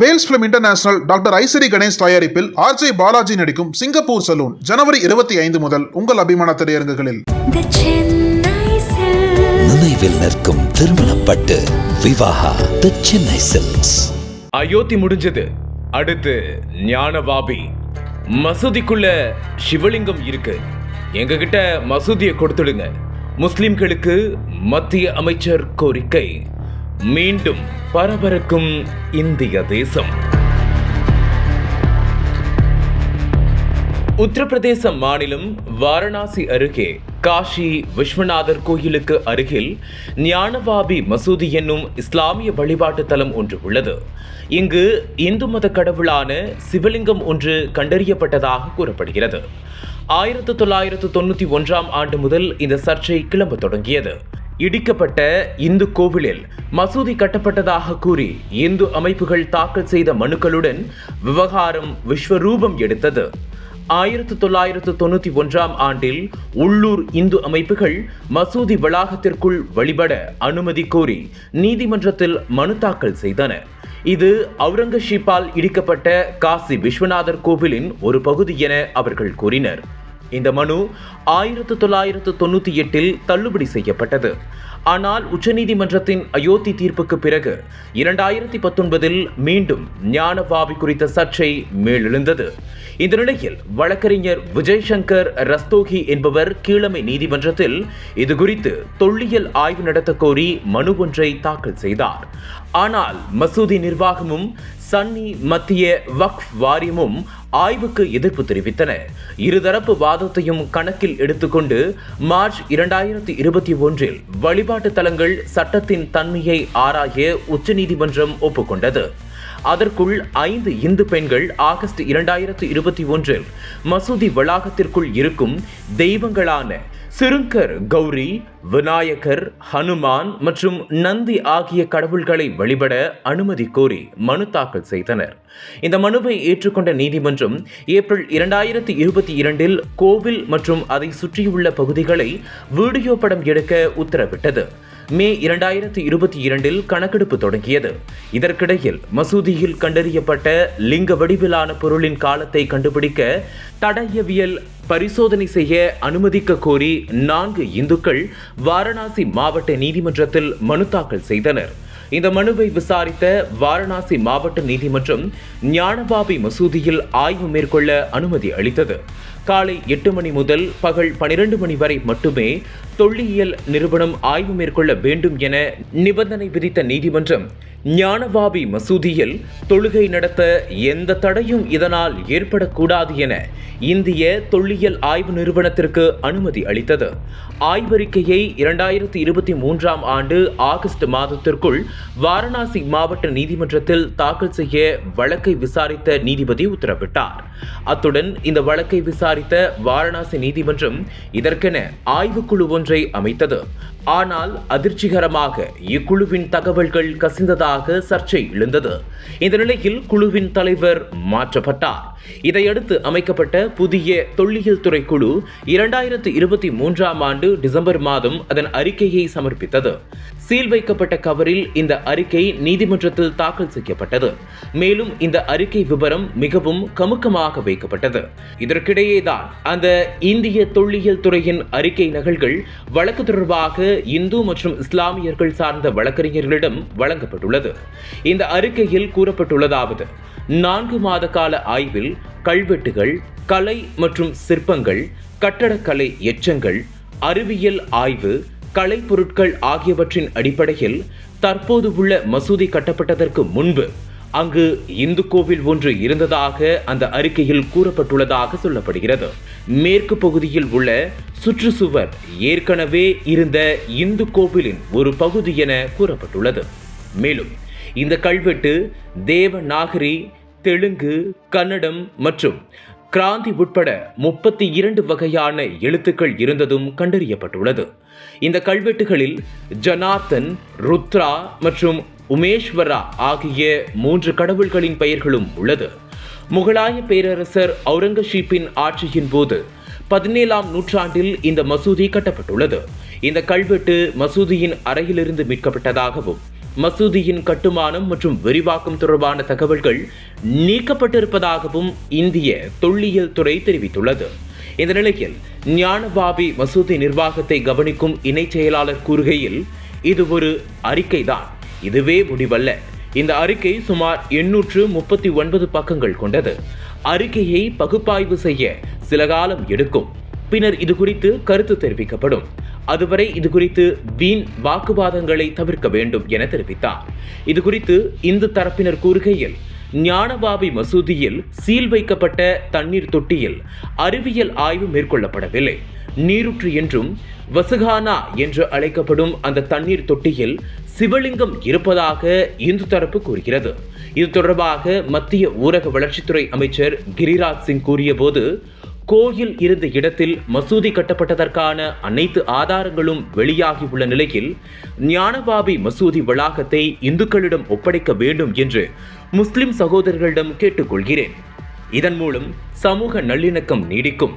Vels film international doctor Ishari Ganesh தயாரிப்பில் RJ Balaji நடிக்கும் Singapore salon ஜனவரி இருபத்தி ஐந்து முதல் உங்கள் அபிமான திரையரங்குகளில். நினைவில் நிற்கும் திருமணப்பட்டு விவாகா தி சென்னை சில்க்ஸ் அயோத்தி முடிஞ்சது. அடுத்து ஞானவாபி. மசூதிக்குள்ள சிவலிங்கம் இருக்கு. எங்ககிட்ட மசூதியை கொடுத்துடுங்க. முஸ்லிம்களுக்கு மத்திய அமைச்சர் கோரிக்கை. மீண்டும் பரபரக்கும் இந்திய தேசம். உத்தரப்பிரதேச மாநிலம் வாரணாசி அருகே காஷி விஸ்வநாதர் கோயிலுக்கு அருகில் ஞானவாபி மசூதி என்னும் இஸ்லாமிய வழிபாட்டு தலம் ஒன்று உள்ளது. இங்கு இந்து மத கடவுளான சிவலிங்கம் ஒன்று கண்டறியப்பட்டதாக கூறப்படுகிறது. ஆயிரத்து தொள்ளாயிரத்து தொண்ணூற்றி ஒன்றாம் ஆண்டு முதல் இந்த சர்ச்சை கிளம்பத் தொடங்கியது. இடிக்கப்பட்ட இந்து கோவிலில் மசூதி கட்டப்பட்டதாக கூறி இந்து அமைப்புகள் தாக்கல் செய்த மனுக்களுடன் விவகாரம் விஸ்வரூபம் எடுத்தது. ஆயிரத்து தொள்ளாயிரத்து தொண்ணூற்றி ஒன்றாம் ஆண்டில் உள்ளூர் இந்து அமைப்புகள் மசூதி வளாகத்திற்குள் வழிபட அனுமதி கோரி நீதிமன்றத்தில் மனு தாக்கல் செய்தன. இது அவுரங்கசீப்பால் இடிக்கப்பட்ட காசி விஸ்வநாதர் கோவிலின் ஒரு பகுதி என அவர்கள் கூறினர். இந்த மனு ஆயிரத்து தொள்ளாயிரத்து தொண்ணூற்றி எட்டில் தள்ளுபடி செய்யப்பட்டது. ஆனால் உச்சநீதிமன்றத்தின் அயோத்தி தீர்ப்புக்கு பிறகு இரண்டாயிரத்தி பத்தொன்பதில் மீண்டும் ஞானவாபி குறித்த சர்ச்சை மேலெழுந்தது. இந்த நிலையில் வழக்கறிஞர் விஜய் சங்கர் ரஸ்தோகி என்பவர் கீழமை நீதிமன்றத்தில் இது குறித்து தொல்லியல் ஆய்வு நடத்த கோரி மனு ஒன்றை தாக்கல் செய்தார். ஆனால் மசூதி நிர்வாகமும் சன்னி மத்திய வக்ஃப் வாரியமும் ஆய்வுக்கு எதிர்ப்பு தெரிவித்தன. இருதரப்பு வாதத்தையும் கணக்கில் எடுத்துக்கொண்டு மார்ச் இரண்டாயிரத்தி இருபத்தி ஒன்றில் வழிபாட்டு தலங்கள் சட்டத்தின் தன்மையை ஆராய உச்சநீதிமன்றம் ஒப்புக்கொண்டது. அதற்குள் ஐந்து இந்து பெண்கள் ஆகஸ்ட் இரண்டாயிரத்து இருபத்தி ஒன்றில் மசூதி வளாகத்திற்குள் இருக்கும் தெய்வங்களான சிறுங்கர் கௌரி விநாயகர் ஹனுமான் மற்றும் நந்தி ஆகிய கடவுள்களை வழிபட அனுமதி கோரி மனு தாக்கல் செய்தனர். இந்த மனுவை ஏற்றுக்கொண்ட நீதிமன்றம் ஏப்ரல் இரண்டாயிரத்தி இருபத்தி இரண்டில் கோவில் மற்றும் அதை சுற்றியுள்ள பகுதிகளை வீடியோ படம் எடுக்க உத்தரவிட்டது. மே இரண்டாயிரத்தி இருபத்தி இரண்டில் கணக்கெடுப்பு தொடங்கியது. இதற்கிடையில் மசூதியில் கண்டறியப்பட்ட லிங்க வடிவிலான பொருளின் காலத்தை கண்டுபிடிக்க தடயவியல் பரிசோதனை செய்ய அனுமதிக்க கோரி நான்கு இந்துக்கள் வாரணாசி மாவட்ட நீதிமன்றத்தில் மனு தாக்கல் செய்தனர். இந்த மனுவை விசாரித்த வாரணாசி மாவட்ட நீதிமன்றம் ஞானபாபி மசூதியில் ஆய்வு மேற்கொள்ள அனுமதி அளித்தது. காலை எட்டு மணி முதல் பகல் பனிரெண்டு மணி வரை மட்டுமே தொல்லியல் நிறுவனம் ஆய்வு மேற்கொள்ள வேண்டும் என நிபந்தனை விதித்த நீதிமன்றம் ஞானவாபி மசூதியில் தொழுகை நடத்த எந்த தடையும் இதனால் ஏற்படக்கூடாது என இந்திய தொல்லியல் ஆய்வு நிறுவனத்திற்கு அனுமதி அளித்தது. ஆய்வறிக்கையை இரண்டாயிரத்தி இருபத்தி மூன்றாம் ஆண்டு ஆகஸ்ட் மாதத்திற்குள் வாரணாசி மாவட்ட நீதிமன்றத்தில் தாக்கல் செய்ய வழக்கை விசாரித்த நீதிபதி உத்தரவிட்டார். அத்துடன் இந்த வழக்கை விசாரித்த வாரணாசி நீதிமன்றம் இதற்கென ஆய்வுக்குழு ஒன்றை அமைத்தது. ஆனால் அதிர்ச்சிகரமாக இக்குழுவின் தகவல்கள் கசிந்ததாக சர்ச்சை எழுந்தது. இந்த நிலையில் குழுவின் தலைவர் மாற்றப்பட்டார். இதையடுத்து அமைக்கப்பட்ட புதிய தொல்லியல் துறை குழு இரண்டாயிரத்து இருபத்தி மூன்றாம் ஆண்டு டிசம்பர் மாதம் அதன் அறிக்கையை சமர்ப்பித்தது. சீல் வைக்கப்பட்ட கவரில் இந்த அறிக்கை நீதிமன்றத்தில் தாக்கல் செய்யப்பட்டது. மேலும் இந்த அறிக்கை விவரம் மிகவும் கமுக்கமாக வைக்கப்பட்டது. இதற்கிடையேதான் அந்த இந்திய தொல்லியல் துறையின் அறிக்கை நகல்கள் வழக்கு தொடர்பாக இந்து மற்றும் இஸ்லாமியர்கள் சார்ந்த வழக்கறிஞர்களிடம் வழங்கப்பட்டுள்ளது. இந்த அறிக்கையில் கூறப்பட்டுள்ளதாவது நான்கு மாத கால ஆய்வில் கோயில்களில் கல்வெட்டுகள் கலை மற்றும் சிற்பங்கள் கட்டடக்கலை எச்சங்கள் அறிவியல் ஆய்வு கலைப்பொருட்கள் ஆகியவற்றின் அடிப்படையில் தற்போது உள்ள மசூதி கட்டப்பட்டதற்கு முன்பு அங்கு இந்து கோவில் ஒன்று இருந்ததாக அந்த அறிக்கையில் கூறப்பட்டுள்ளதாக சொல்லப்படுகிறது. மேற்கு பகுதியில் உள்ள சுற்றுச்சுவர் ஏற்கனவே இருந்த இந்து கோவிலின் ஒரு பகுதி என கூறப்பட்டுள்ளது. மேலும் இந்த கல்வெட்டு தேவநாகரி தெலுங்கு கன்னடம் மற்றும் கிராந்தி உட்பட முப்பத்தி இரண்டு வகையான எழுத்துக்கள் இருந்ததும் கண்டறியப்பட்டுள்ளது. இந்த கல்வெட்டுகளில் ஜனார்த்தன் ருத்ரா மற்றும் உமேஸ்வரா ஆகிய மூன்று கடவுள்களின் பெயர்களும் உள்ளது. முகலாய பேரரசர் அவுரங்கசீப்பின் ஆட்சியின் போது பதினேழாம் நூற்றாண்டில் இந்த மசூதி கட்டப்பட்டுள்ளது. இந்த கல்வெட்டு மசூதியின் அறையிலிருந்து மீட்கப்பட்டதாகவும் மசூதியின் கட்டுமானம் மற்றும் விரிவாக்கம் தொடர்பான தகவல்கள் நீக்கப்பட்டிருப்பதாகவும் இந்திய தொல்லியல் துறை தெரிவித்துள்ளது. இந்த நிலையில் ஞானபாபி மசூதி நிர்வாகத்தை கவனிக்கும் இணைச் செயலாளர் கூறுகையில் இது ஒரு அறிக்கைதான். இதுவே முடிவல்ல. இந்த அறிக்கை சுமார் எண்ணூற்று முப்பத்தி ஒன்பது பக்கங்கள் கொண்டது. அறிக்கையை பகுப்பாய்வு செய்ய சில காலம் எடுக்கும். பின்னர் இது குறித்து கருத்து தெரிவிக்கப்படும். அதுவரை இது குறித்து வீண் வாக்குவாதங்களை தவிர்க்க வேண்டும் என தெரிவித்தார். இது குறித்து இந்து தரப்பினர் கூறுகையில் ஞானவாபி மசூதியில் சீல் வைக்கப்பட்ட தண்ணீர் தொட்டியில் அறிவியல் ஆய்வு மேற்கொள்ளப்படவில்லை. நீருற்று என்றும் வசுகானா என்று அழைக்கப்படும் அந்த தண்ணீர் தொட்டியில் சிவலிங்கம் இருப்பதாக இந்து தரப்பு கூறுகிறது. இது தொடர்பாக மத்திய ஊரக வளர்ச்சித்துறை அமைச்சர் கிரிராஜ் சிங் கூறியபோது கோயில் இருந்த இடத்தில் மசூதி கட்டப்பட்டதற்கான அனைத்து ஆதாரங்களும் வெளியாகியுள்ள நிலையில் ஞானபாபி மசூதி வளாகத்தை இந்துக்களிடம் ஒப்படைக்க வேண்டும் என்று முஸ்லிம் சகோதரர்களிடம் கேட்டுக்கொள்கிறேன். இதன் மூலம் சமூக நல்லிணக்கம் நீடிக்கும்.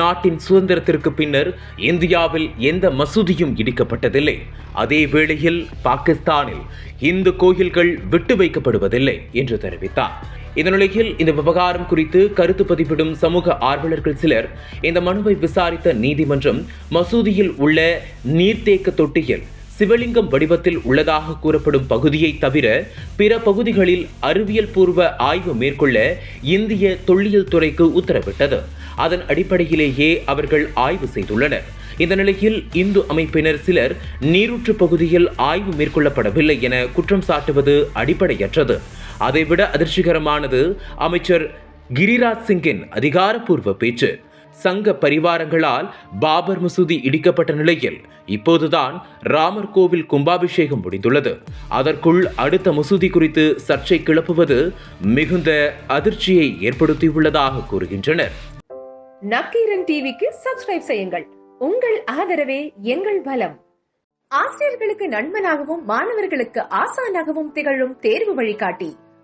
நாட்டின் சுதந்திரத்திற்கு பின்னர் இந்தியாவில் எந்த மசூதியும் இடிக்கப்பட்டதில்லை. அதே வேளையில் பாகிஸ்தானில் இந்து கோயில்கள் விட்டு வைக்கப்படுவதில்லை என்று தெரிவித்தார். இந்த இந்த விவகாரம் குறித்து கருத்து பதிவிடும் சமூக ஆர்வலர்கள் சிலர் இந்த மனுவை விசாரித்த நீதிமன்றம் மசூதியில் உள்ள நீர்த்தேக்க தொட்டியில் சிவலிங்கம் வடிவத்தில் உள்ளதாக கூறப்படும் பகுதியை தவிர பிற பகுதிகளில் அறிவியல் பூர்வ ஆய்வு மேற்கொள்ள இந்திய தொல்லியல் துறைக்கு உத்தரவிட்டது. அதன் அடிப்படையிலேயே அவர்கள் ஆய்வு செய்துள்ளனர். இந்த நிலையில் இந்து அமைப்பினர் சிலர் நீரூற்று பகுதியில் ஆய்வு மேற்கொள்ளப்படவில்லை என குற்றம் சாட்டுவது அடிப்படையற்றது. அதைவிட அதிர்ச்சிகரமானது அமைச்சர் கிரிராஜ் சிங்கின் அதிகாரப்பூர்வ பேச்சு. சங்க பரிவாரங்களால் பாபர் மசூதி இடிக்கப்பட்ட நிலையில் இப்போதுதான் ராமர் கோவில் கும்பாபிஷேகம் முடிந்துள்ளது. அதற்குள் அடுத்த மசூதி குறித்து சர்ச்சை கிளப்புவது மிகுந்த அதிர்ச்சியை ஏற்படுத்தியுள்ளதாக கூறுகின்றனர். நக்கீரன் டிவிக்கு சப்ஸ்கிரைப் செய்யுங்கள். உங்கள் ஆதரவே எங்கள் பலம். ஆசிரியர்களுக்கு நண்பனாகவும் மாணவர்களுக்கு ஆசானாகவும் திகழும் தேர்வு வழிகாட்டி.